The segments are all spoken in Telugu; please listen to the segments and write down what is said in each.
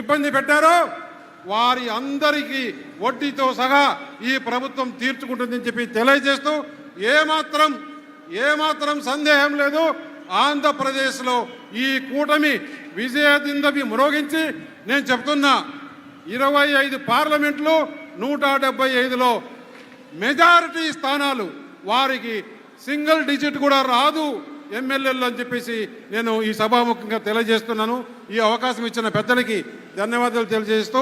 ఇబ్బంది పెట్టారో వారి అందరికీ వడ్డీతో సహా ఈ ప్రభుత్వం తీర్చుకుంటుందని చెప్పి తెలియజేస్తూ ఏమాత్రం ఏమాత్రం సందేహం లేదు. ఆంధ్రప్రదేశ్లో ఈ కూటమి విజయదిందవి మ్రోగించి నేను చెప్తున్నా ఇరవై ఐదు పార్లమెంట్లు నూట డెబ్బై ఐదులో మెజారిటీ స్థానాలు వారికి సింగిల్ డిజిట్ కూడా రాదు. ఎమ్మెల్యేలు అని చెప్పేసి నేను ఈ సభాముఖంగా తెలియజేస్తున్నాను. ఈ అవకాశం ఇచ్చిన పెద్దలకి ధన్యవాదాలు తెలియజేస్తూ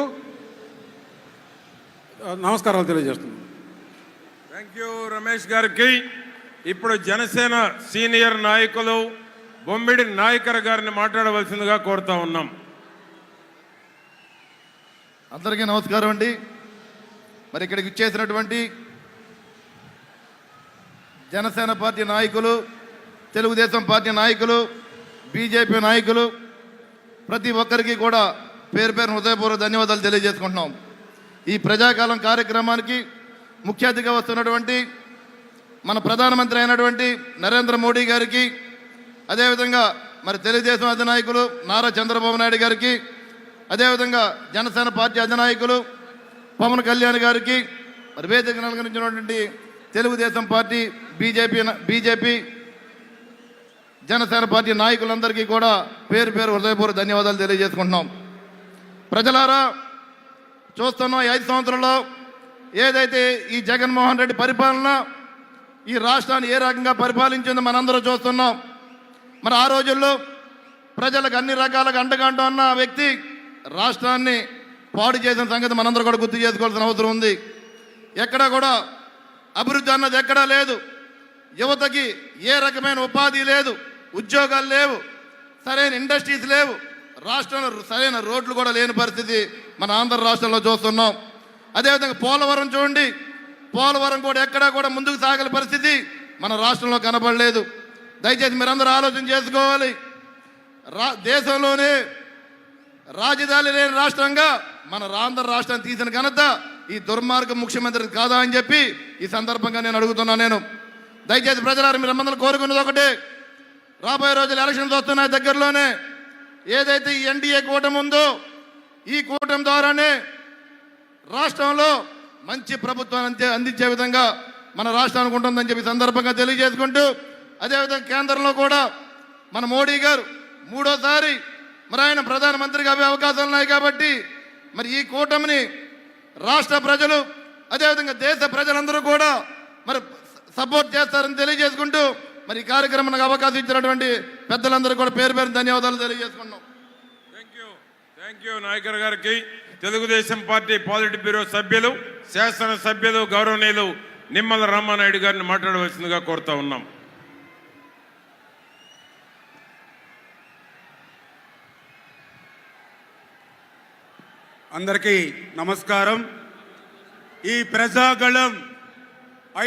నమస్కారాలు తెలియజేస్తున్నాను. థ్యాంక్ యూ రమేష్ గారికి. ఇప్పుడు జనసేన సీనియర్ నాయకులు బొమ్మిడి నాయకర్ గారిని మాట్లాడవలసిందిగా కోరుతా ఉన్నాం. అందరికీ నమస్కారం అండి. మరి ఇక్కడికి ఇచ్చేసినటువంటి జనసేన పార్టీ నాయకులు తెలుగుదేశం పార్టీ నాయకులు బీజేపీ నాయకులు ప్రతి ఒక్కరికి కూడా పేరు పేరు హృదయపూర్వక ధన్యవాదాలు తెలియజేసుకుంటున్నాం. ఈ ప్రజాకాలం కార్యక్రమానికి ముఖ్య అతిథిగా వస్తున్నటువంటి మన ప్రధానమంత్రి అయినటువంటి నరేంద్ర మోడీ గారికి అదేవిధంగా మరి తెలుగుదేశం అధినాయకులు నారా చంద్రబాబు నాయుడు గారికి అదేవిధంగా జనసేన పార్టీ అధినాయకులు పవన్ కళ్యాణ్ గారికి మరి వేదిక నలకరించినటువంటి Telugu Desam party BJP BJP Janasena party నాయకులందరికీ కూడా పేరు పేరు హృదయపూర్వక ధన్యవాదాలు తెలియజేసుకుంటున్నాం. ప్రజలారా చూస్తున్నాం ఈ ఐదు సంవత్సరంలో ఏదైతే ఈ జగన్మోహన్ రెడ్డి పరిపాలన ఈ రాష్ట్రాన్ని ఏ రకంగా పరిపాలించిందో మనందరూ చూస్తున్నాం. మరి ఆ రోజుల్లో ప్రజలకు అన్ని రకాలుగా అండగంట ఉన్న వ్యక్తి రాష్ట్రాన్ని పాడు చేసిన సంగతి మనందరూ కూడా గుర్తు చేసుకోవాల్సిన అవసరం ఉంది. ఎక్కడా కూడా అభివృద్ధి అన్నది ఎక్కడా లేదు. యువతకి ఏ రకమైన ఉపాధి లేదు. ఉద్యోగాలు లేవు సరైన ఇండస్ట్రీస్ లేవు రాష్ట్రంలో సరైన రోడ్లు కూడా లేని పరిస్థితి మన ఆంధ్ర రాష్ట్రంలో చూస్తున్నాం. అదేవిధంగా పోలవరం చూడండి పోలవరం కూడా ఎక్కడా కూడా ముందుకు సాగల పరిస్థితి మన రాష్ట్రంలో కనబడలేదు. దయచేసి మీరందరూ ఆలోచన చేసుకోవాలి. రా దేశంలోనే రాజధాని లేని రాష్ట్రంగా మన ఆంధ్ర రాష్ట్రాన్ని తీసిన ఘనత ఈ దుర్మార్గ ముఖ్యమంత్రి కాదా అని చెప్పి ఈ సందర్భంగా నేను అడుగుతున్నా నేను. దయచేసి ప్రజలారు మీరు అందరూ కోరుకున్నది ఒకటే. రాబోయే రోజులు ఎలక్షన్స్ వస్తున్నాయి దగ్గరలోనే. ఏదైతే ఈ ఎన్డీఏ కూటమి ఉందో ఈ కూటమి ద్వారానే రాష్ట్రంలో మంచి ప్రభుత్వాన్ని అంతే అందించే విధంగా మన రాష్ట్రానికి ఉంటుందని చెప్పి సందర్భంగా తెలియజేసుకుంటూ అదేవిధంగా కేంద్రంలో కూడా మన మోడీ గారు మూడోసారి మరి ఆయన ప్రధానమంత్రిగా అవే అవకాశాలు ఉన్నాయి కాబట్టి మరి ఈ కూటమిని రాష్ట్ర ప్రజలు అదేవిధంగా దేశ ప్రజలందరూ కూడా మరి సపోర్ట్ చేస్తారని తెలియజేసుకుంటూ మరి ఈ కార్యక్రమానికి అవకాశం ఇచ్చినటువంటి పెద్దలందరూ కూడా పేరు పేరు ధన్యవాదాలు తెలియజేసుకున్నాం thank you thank you Nayakar గారికి. తెలుగుదేశం పార్టీ పాలిట్ బ్యూరో సభ్యులు శాసన సభ్యులు గౌరవనీయులు నిమ్మల రామానాయుడు గారిని మాట్లాడవలసిందిగా కోరుతా ఉన్నాం. అందరికీ నమస్కారం. ఈ ప్రజాగళం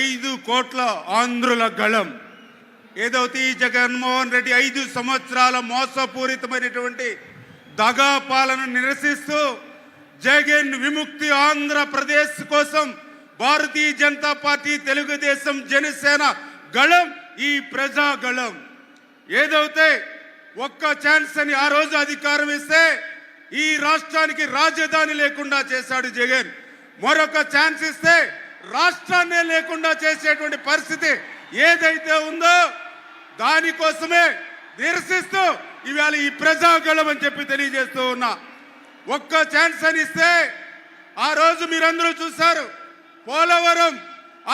ఐదు కోట్ల ఆంధ్రుల గళం. ఏదైతే ఈ జగన్మోహన్ రెడ్డి ఐదు సంవత్సరాల మోసపూరితమైనటువంటి దగా పాలన నిరసిస్తూ జగన్ విముక్తి ఆంధ్రప్రదేశ్ కోసం భారతీయ జనతా పార్టీ తెలుగుదేశం జనసేన గళం ఈ ప్రజా గళం. ఏదైతే ఒక్క ఛాన్స్ అని ఆ రోజు అధికారం ఇస్తే ఈ రాష్ట్రానికి రాజధాని లేకుండా చేశాడు జగన్. మరొక ఛాన్స్ ఇస్తే రాష్ట్రాన్నే లేకుండా చేసేటువంటి పరిస్థితి ఏదైతే ఉందో దానికోసమే నిరసిస్తూ ఇవాళ ఈ ప్రజాగళం అని చెప్పి తెలియజేస్తూ ఉన్నా. ఒక్క ఛాన్స్ అని ఇస్తే ఆ రోజు మీరందరూ చూశారు. పోలవరం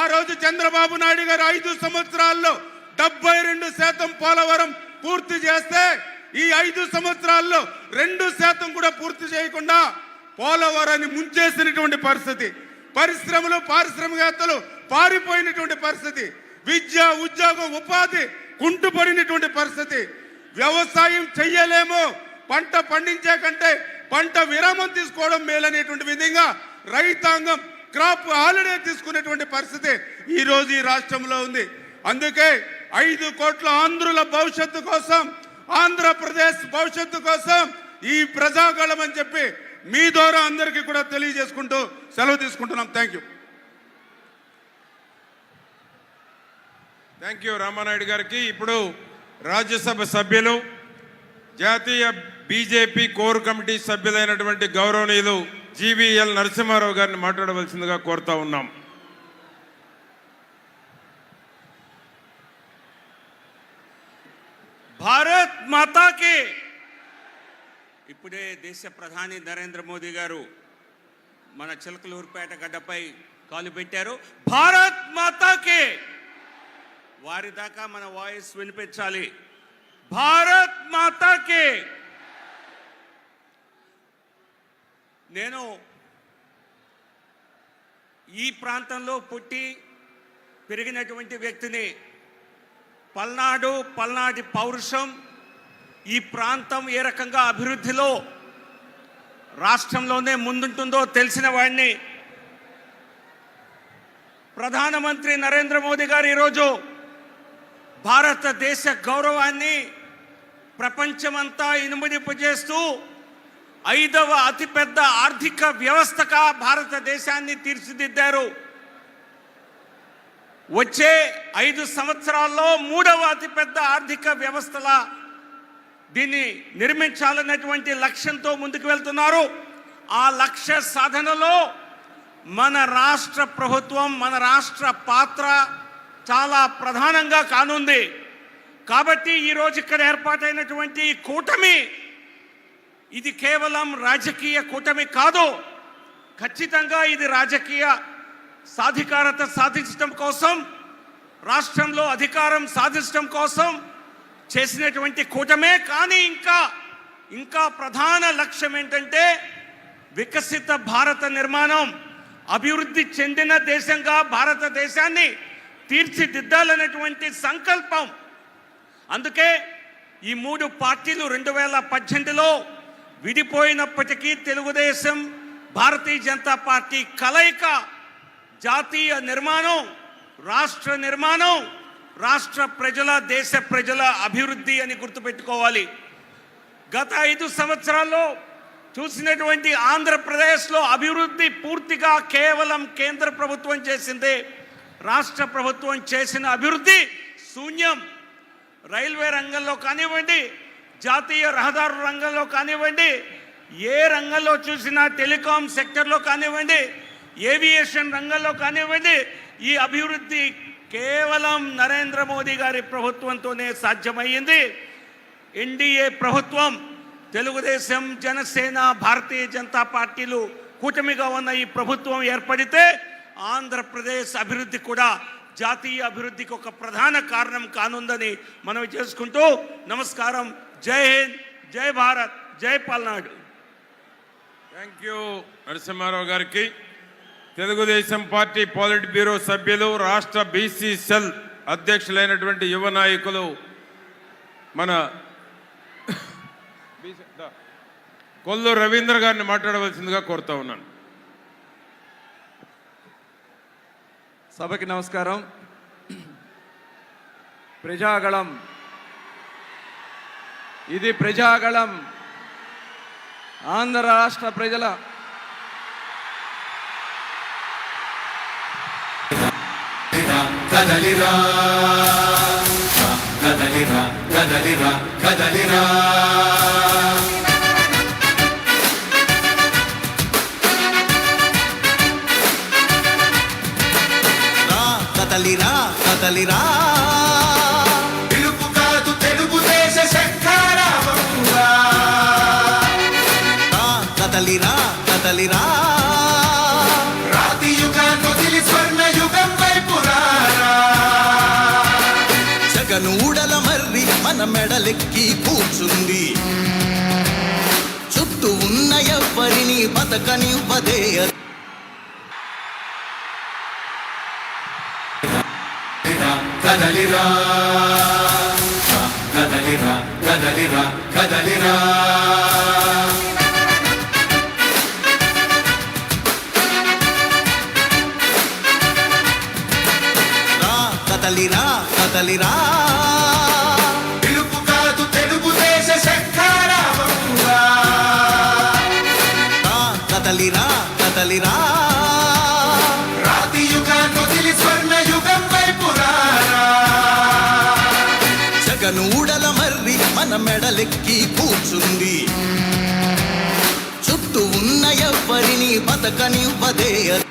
ఆ రోజు చంద్రబాబు నాయుడు గారు ఐదు సంవత్సరాల్లో డెబ్బై రెండు శాతం పోలవరం పూర్తి చేస్తే ఈ ఐదు సంవత్సరాల్లో రెండు శాతం కూడా పూర్తి చేయకుండా పోలవరాన్ని ముంచేసినటువంటి పరిస్థితి. పరిశ్రమలు పారిశ్రామికవేత్తలు పారిపోయినటువంటి పరిస్థితి. విద్య ఉద్యోగం ఉపాధి కుంటుపడినటువంటి పరిస్థితి. వ్యవసాయం చెయ్యలేము. పంట పండించే కంటే పంట విరామం తీసుకోవడం మేలనేటువంటి విధంగా రైతాంగం క్రాప్ హాలిడే తీసుకునేటువంటి పరిస్థితి ఈ రోజు ఈ రాష్ట్రంలో ఉంది. అందుకే ఐదు కోట్ల ఆంధ్రుల భవిష్యత్తు కోసం ఆంధ్రప్రదేశ్ భవిష్యత్తు కోసం ఈ ప్రజాగళం అని చెప్పి మీ ద్వారా అందరికీ కూడా తెలియజేసుకుంటూ సెలవు తీసుకుంటున్నాం. Thank you thank you Ramanaidu గారికి. ఇప్పుడు రాజ్యసభ సభ్యులు జాతీయ బీజేపీ కోర్ కమిటీ సభ్యులైనటువంటి గౌరవనీయులు జీవీఎల్ నరసింహారావు గారిని మాట్లాడవలసిందిగా కోరుతా ఉన్నాం. భారత్ మాతాకి! ఇప్పుడే దేశ ప్రధాని నరేంద్ర మోదీ గారు మన చిలకలూరుపేట గడ్డపై కాలు పెట్టారు. భారత్ మాతాకి! వారి దాకా మన వాయిస్ వినిపించాలి. భారత్ మాతాకి. నేను ఈ ప్రాంతంలో పుట్టి పెరిగినటువంటి వ్యక్తిని పల్నాడు పల్నాటి పౌరుషం ఈ ప్రాంతం ఏ రకంగా అభివృద్ధిలో రాష్ట్రంలోనే ముందుంటుందో తెలిసిన వాడిని ప్రధానమంత్రి నరేంద్ర మోదీ గారు ఈరోజు భారతదేశ గౌరవాన్ని ప్రపంచమంతా ఇనుమడింపజేస్తూ ఐదవ అతిపెద్ద ఆర్థిక వ్యవస్థగా భారతదేశాన్ని తీర్చిదిద్దారు. వచ్చే ఐదు సంవత్సరాల్లో మూడవ అతిపెద్ద ఆర్థిక వ్యవస్థల దీన్ని నిర్మించాలన్నటువంటి లక్ష్యంతో ముందుకు వెళ్తున్నారు. ఆ లక్ష్య సాధనలో మన రాష్ట్ర ప్రభుత్వం మన రాష్ట్ర పాత్ర చాలా ప్రధానంగా కానుంది. కాబట్టి ఈరోజు ఇక్కడ ఏర్పాటైనటువంటి ఈ కూటమి ఇది కేవలం రాజకీయ కూటమి కాదు. ఖచ్చితంగా ఇది రాజకీయ సాధికారత సాధించడం కోసం రాష్ట్రంలో అధికారం సాధించడం కోసం చేసినటువంటి కూటమే. కానీ ఇంకా ఇంకా ప్రధాన లక్ష్యం ఏంటంటే వికసిత భారత నిర్మాణం అభివృద్ధి చెందిన దేశంగా భారతదేశాన్ని తీర్చిదిద్దాలనేటువంటి సంకల్పం. అందుకే ఈ మూడు పార్టీలు రెండు వేల పద్దెనిమిదిలో విడిపోయినప్పటికీ తెలుగుదేశం భారతీయ జనతా పార్టీ కలయిక జాతీయ నిర్మాణం రాష్ట్ర నిర్మాణం రాష్ట్ర ప్రజల దేశ ప్రజల అభివృద్ధి అని గుర్తుపెట్టుకోవాలి. గత ఐదు సంవత్సరాల్లో చూసినటువంటి ఆంధ్రప్రదేశ్లో అభివృద్ధి పూర్తిగా కేవలం కేంద్ర ప్రభుత్వం చేసిందే రాష్ట్ర ప్రభుత్వం చేసిన అభివృద్ధి శూన్యం. రైల్వే రంగంలో కానివ్వండి జాతీయ రహదారుల రంగంలో కానివ్వండి ఏ రంగంలో చూసినా టెలికాం సెక్టర్లో కానివ్వండి ఏవియేషన్ రంగంలో కానివ్వండి ఈ అభివృద్ధి కేవలం నరేంద్ర మోదీ గారి ప్రభుత్వంతోనే సాధ్యమయ్యింది. ఎన్డీఏ ప్రభుత్వం తెలుగుదేశం జనసేన భారతీయ జనతా పార్టీలు కూటమిగా ఉన్న ఈ ప్రభుత్వం ఏర్పడితే ఆంధ్రప్రదేశ్ అభివృద్ధి కూడా జాతీయ అభివృద్ధికి ఒక ప్రధాన కారణం కానుందని మనం చేసుకుంటూ నమస్కారం. జై హింద్ జై భారత్ జై పల్నాడు. థ్యాంక్ యూ నరసింహారావు గారికి. తెలుగుదేశం పార్టీ పాలిట్ బ్యూరో సభ్యులు రాష్ట్ర బీసీ సెల్ అధ్యక్షులైనటువంటి యువ నాయకులు మన కొల్లు రవీంద్ర గారిని మాట్లాడవలసిందిగా కోరుతా ఉన్నాను. సభకి నమస్కారం. ప్రజాగళం. ఇది ప్రజాగళం. ఆంధ్ర రాష్ట్ర ప్రజల కదలిరా కదలిరా కదలిరా కదలిరా. కదలిరా పిలుపు కాదు తెలుగుదేశ శంఖారావమురా. రా, కదలిరా కదలిరా రాతి యుగాన్ని వదిలి స్వర్ణ యుగం వైపు రారా. జగనూడల మర్రి మన మెడలెక్కి కూర్చుంది చుట్టూ ఉన్న ఎవ్వరిని బతకనివ్వదే కదలిరా కదలిరా కదలిరా కదలిరా జగనూడల మర్రి మన మెడలెక్కి కూర్చుంది. చుట్టూ ఉన్న ఎవ్వరిని బతకనివ్వదే అది.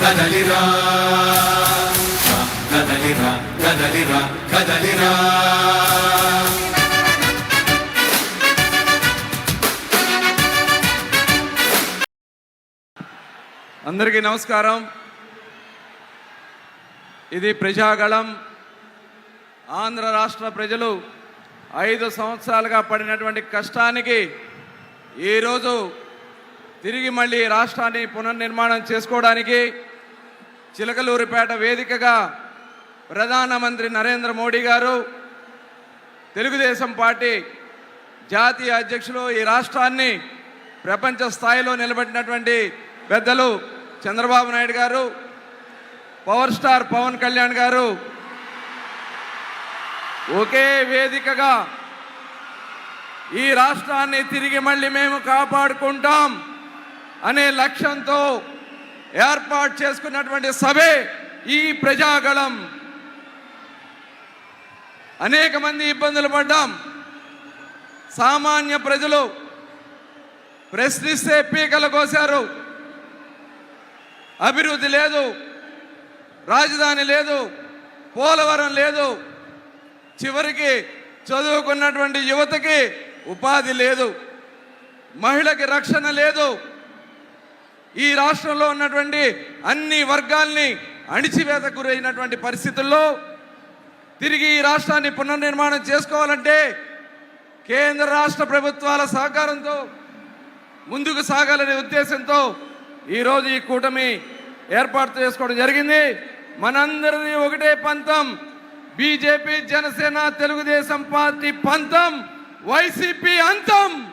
కదలిరా కదలిరా కదలిరా కదలిరా. అందరికీ నమస్కారం. ఇది ప్రజాగళం. ఆంధ్ర రాష్ట్ర ప్రజలు ఐదు సంవత్సరాలుగా పడినటువంటి కష్టానికి ఈరోజు తిరిగి మళ్ళీ రాష్ట్రాన్ని పునర్నిర్మాణం చేసుకోవడానికి చిలకలూరిపేట వేదికగా ప్రధానమంత్రి నరేంద్ర మోడీ గారు తెలుగుదేశం పార్టీ జాతీయ అధ్యక్షులు ఈ రాష్ట్రాన్ని ప్రపంచ స్థాయిలో నిలబెట్టినటువంటి పెద్దలు చంద్రబాబు నాయుడు గారు పవర్ స్టార్ పవన్ కళ్యాణ్ గారు ఒకే వేదికగా ఈ రాష్ట్రాన్ని తిరిగి మళ్ళీ మేము కాపాడుకుంటాం అనే లక్ష్యంతో ఏర్పాటు చేసుకున్నటువంటి సభే ఈ ప్రజాగళం. అనేక మంది ఇబ్బందులు పడ్డాం. సామాన్య ప్రజలు ప్రశ్నిస్తే పీకలు కోశారు. అభివృద్ధి లేదు. రాజధాని లేదు పోలవరం లేదు. చివరికి చదువుకున్నటువంటి యువతకి ఉపాధి లేదు. మహిళకి రక్షణ లేదు. ఈ రాష్ట్రంలో ఉన్నటువంటి అన్ని వర్గాల్ని అణిచివేత గురైనటువంటి పరిస్థితుల్లో తిరిగి ఈ రాష్ట్రాన్ని పునర్నిర్మాణం చేసుకోవాలంటే కేంద్ర రాష్ట్ర ప్రభుత్వాల సహకారంతో ముందుకు సాగాలనే ఉద్దేశంతో ఈరోజు ఈ కూటమి ఏర్పాటు చేసుకోవడం జరిగింది. మనందరిది ఒకటే పంతం. బీజేపీ జనసేన తెలుగుదేశం పార్టీ పంతం. వైసీపీ అంతం.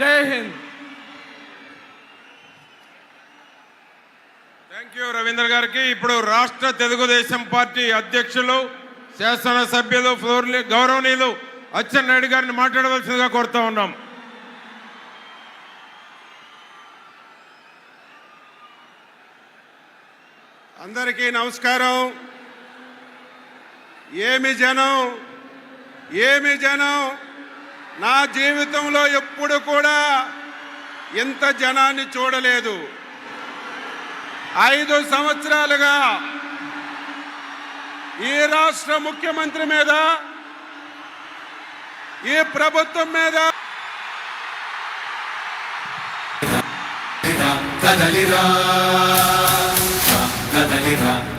జై హింద్. థ్యాంక్ యూ రవీంద్ర గారికి. ఇప్పుడు రాష్ట్ర తెలుగుదేశం పార్టీ అధ్యక్షులు శాసనసభ్యులు ఫ్లోర్ గౌరవనీయులు అచ్చెన్నాయుడు గారిని మాట్లాడవలసిందిగా కోరుతా ఉన్నాం. అందరికీ నమస్కారం. ఏమి జనం ఏమి జనం నా జీవితంలో ఎప్పుడు కూడా ఇంత జనాన్ని చూడలేదు. ఐదు సంవత్సరాలుగా ఈ రాష్ట్ర ముఖ్యమంత్రి మీద ఈ ప్రభుత్వం మీద కదలిరా.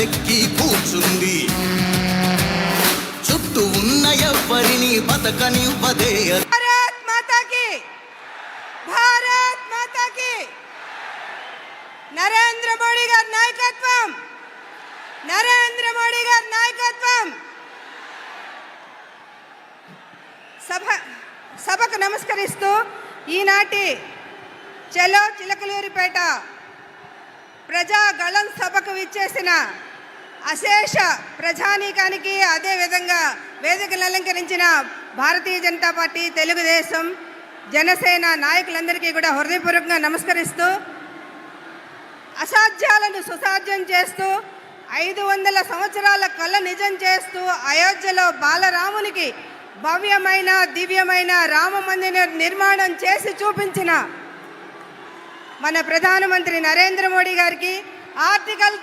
తలెక్కి కూర్చుంది. చుట్టూ ఉన్న ఎవ్వరిని బతకనివ్వదే భారత్ మాతాకి భారత్ మాతాకి. నరేంద్ర మోడీ గారి నాయకత్వం నరేంద్ర మోడీ గారి నాయకత్వం. సభ సభకు నమస్కరిస్తూ ఈనాటి చలో చిలకలూరిపేట ప్రజా గళం సభకు విచ్చేసిన అశేష ప్రజానీకానికి అదేవిధంగా వేదికలు అలంకరించిన భారతీయ జనతా పార్టీ తెలుగుదేశం జనసేన నాయకులందరికీ కూడా హృదయపూర్వకంగా నమస్కరిస్తూ అసాధ్యాలను సుసాధ్యం చేస్తూ ఐదు వందల సంవత్సరాల కళ నిజం చేస్తూ అయోధ్యలో బాలరామునికి భవ్యమైన దివ్యమైన రామ మందిర నిర్మాణం చేసి చూపించిన మన ప్రధానమంత్రి నరేంద్ర మోడీ గారికి ఆర్టికల్